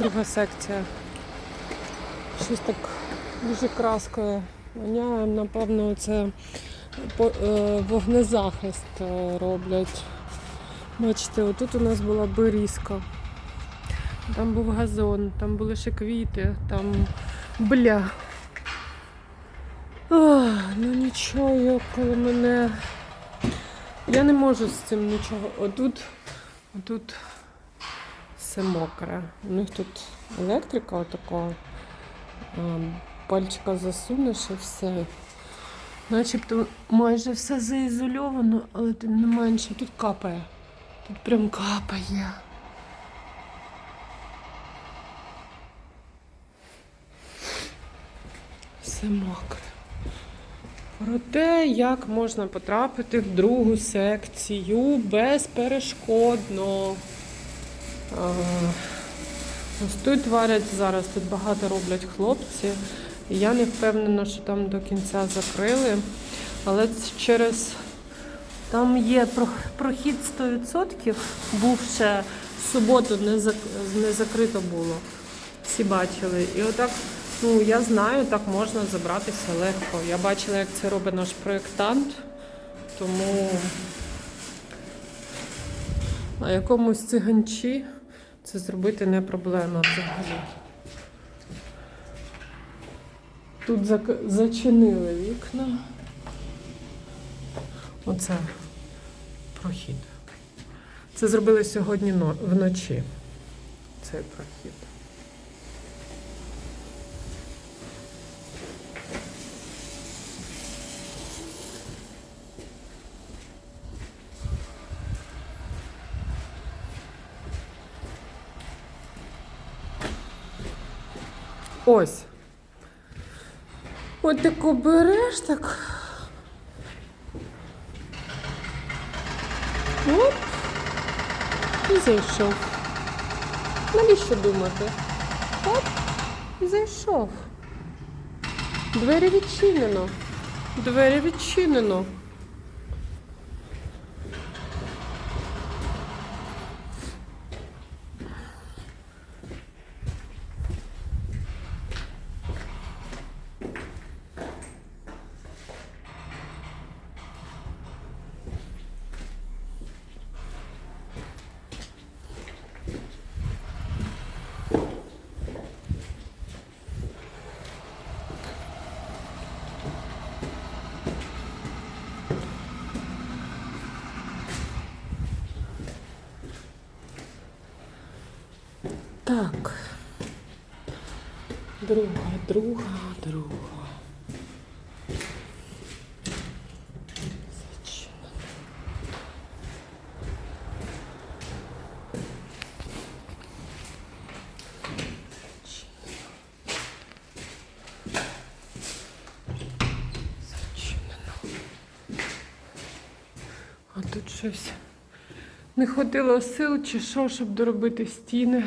Друга секція. Щось так дуже краскою воняє. Напевно, це е, вогнезахист е, роблять. Бачите, отут у нас була берізка. Там був газон, там були ще квіти, там бля. Ах, ну нічого, коли мене. Я не можу з цим нічого. Отут, отут все мокре. У них тут електрика отака. Пальчика засунеш і все. Начебто майже все заізольовано, але тим не менше тут капає. Тут прям капає. Все мокре. Про те, як можна потрапити в другу секцію безперешкодно. А, Ось тут варять зараз, тут багато роблять хлопці. Я не впевнена, що там до кінця закрили. Але через там є прохід 100%, був ще в суботу не, закрито було. Всі бачили. І отак, ну я знаю, так можна забратися легко. Я бачила, як це робить наш проєктант, тому а якомусь циганчі це зробити не проблема взагалі. Тут зачинили вікна. Оце прохід. Це зробили сьогодні вночі. Цей прохід. Ось. От таку береш так. Оп. І зайшов. Навіщо думати? Оп, і зайшов. Двері відчинено. Двері відчинено. Так. Друга, друга, друга. Тут щось не хватило сил чи що, щоб доробити стіни.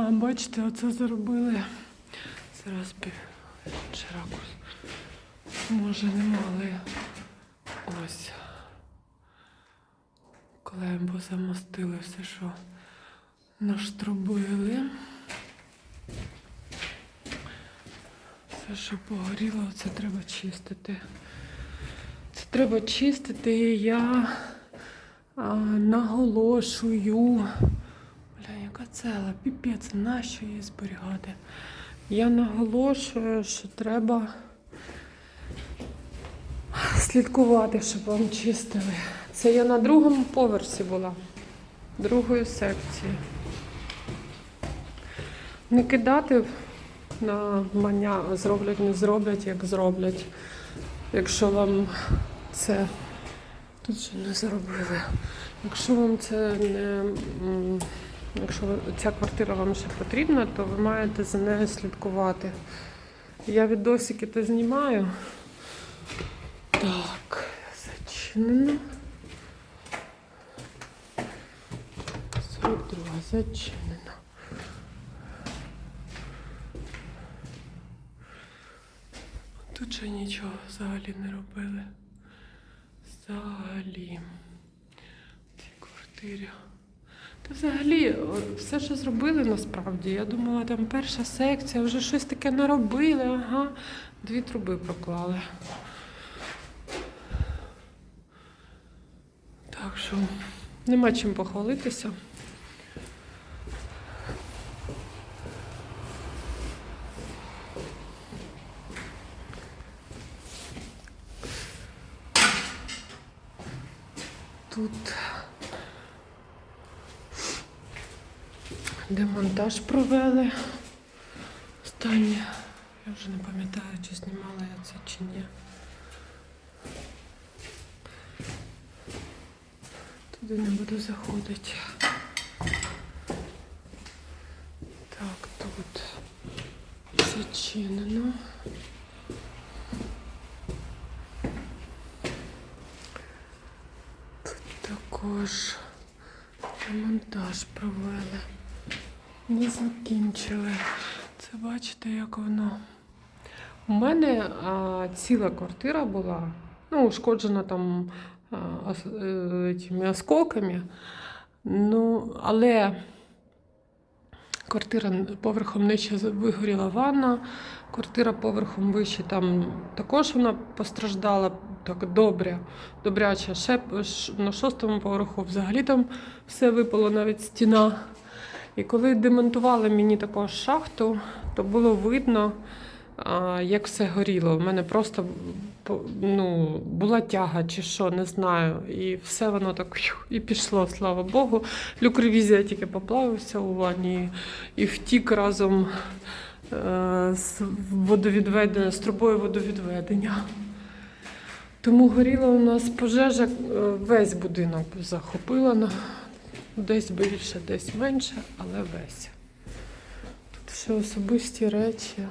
А, бачите, оце зробили. Зараз інший ракурс. Може не мали. Ось. Клембо замостили все, що наштрубили. Все, що погоріло, це треба чистити. Це треба чистити. і Я а, наголошую. Бля, яка цела, піпець, нащо її зберігати? Я наголошую, що треба слідкувати, щоб вам чистили. Це я на другому поверсі була, другої секції. Не кидати на маня, зроблять, не зроблять, як зроблять. Якщо вам це тут ще не зробили. Якщо вам це не. Якщо ця квартира вам ще потрібна, то ви маєте за нею слідкувати. Я відосики то знімаю. Так, зачинено. 42 зачинено. Тут ще нічого взагалі не робили. Взагалі. В цій квартирі. Взагалі, все, що зробили насправді. Я думала, там перша секція, вже щось таке наробили, ага, дві труби проклали. Так що нема чим похвалитися. Тут демонтаж провели. Останнє. Я вже не пам'ятаю, чи знімала я це чи ні. Туди не буду заходити. Так, тут зачинено. Тут також монтаж провели. Не закінчили. Це бачите, як воно. У мене а, ціла квартира була, ну, ушкоджена там а, ос- е, тими осколками. Ну, але квартира поверхом нижче вигоріла ванна, квартира поверхом вище там також вона постраждала так добре, добряче. Ще на шостому поверху взагалі там все випало, навіть стіна. І коли демонтували мені також шахту, то було видно, як все горіло. У мене просто ну, була тяга чи що, не знаю. І все воно так і пішло, слава Богу. Люк ревізія тільки поплавився у ванні і втік разом е, з водовідведення, з трубою водовідведення. Тому горіла у нас пожежа, е, весь будинок захопила. Десь більше, десь менше, але весь. Тут все особисті речі.